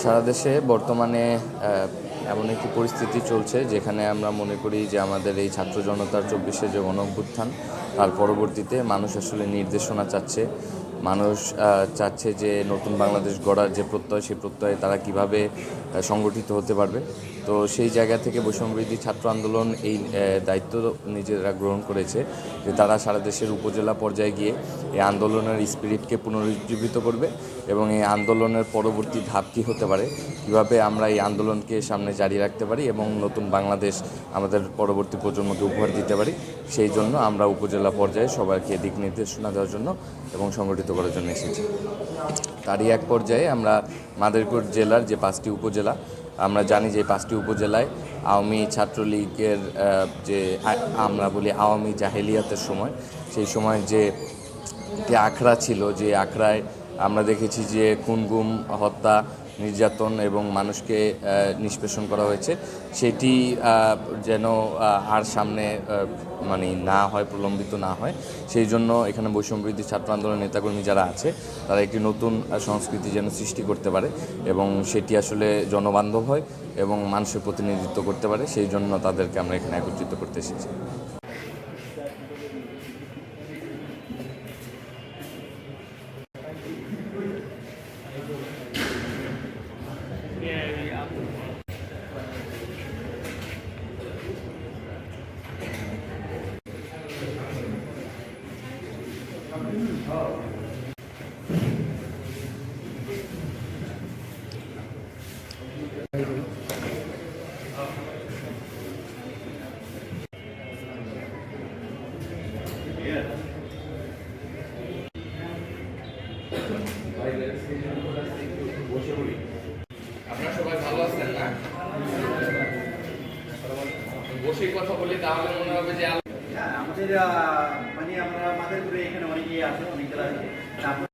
সারা দেশে বর্তমানে এমন একটি পরিস্থিতি চলছে যেখানে আমরা মনে করি যে আমাদের এই ছাত্র জনতার চব্বিশে যে গণ অভ্যুত্থান তার পরবর্তীতে মানুষ আসলে নির্দেশনা চাচ্ছে। মানুষ চাচ্ছে যে নতুন বাংলাদেশ গড়ার যে প্রত্যয়, সেই প্রত্যয়ে তারা কীভাবে সংগঠিত হতে পারবে। তো সেই জায়গা থেকে বৈষম্যবৃদ্ধি ছাত্র আন্দোলন এই দায়িত্ব নিজেরা গ্রহণ করেছে যে তারা সারা দেশের উপজেলা পর্যায়ে গিয়ে এই আন্দোলনের স্পিরিটকে পুনরুজ্জীবিত করবে এবং এই আন্দোলনের পরবর্তী ধাপ কী হতে পারে কীভাবে আমরা এই আন্দোলনকে সামনে জারি রাখতে পারি এবং নতুন বাংলাদেশ আমাদের পরবর্তী প্রজন্মকে উপহার দিতে পারি, সেই জন্য আমরা উপজেলা পর্যায়ে সবাইকে দিক নির্দেশনা দেওয়ার জন্য এবং সংগঠিত করার জন্য এসেছি। তারই এক পর্যায়ে আমরা মাদারীপুর জেলার যে পাঁচটি উপজেলা, আমরা জানি যে পাঁচটি উপজেলায় আওয়ামী ছাত্রলীগের যে আমরা বলি আওয়ামী জাহেলিয়াতের সময়, সেই সময় যে একটি আখড়া ছিল, যে আখড়ায় আমরা দেখেছি যে খুনগুম হত্যা, নির্যাতন এবং মানুষকে নিষ্পেষণ করা হয়েছে। সেটি যেন আর সামনে মানে না হয়, প্রলম্বিত না হয়। সেই জন্য এখানে বৈষম্যবৃদ্ধি ছাত্র আন্দোলন নেতাকর্মী যারা আছে, তারা একটি নতুন সংস্কৃতি যেন সৃষ্টি করতে পারে এবং সেটি আসলে জনবান্ধব হয় এবং মানুষের প্রতিনিধিত্ব করতে পারে। সেই জন্য তাদেরকে আমরা এখানে একত্রিত করতে এসেছি। আপনারা সবাই ভালো আছেন না বসে কথা বলি তাহলে মনে হবে যে আমাদের মানে আমরা আমাদের এখানে অনেকেই আছে অনেক জেলা আছে।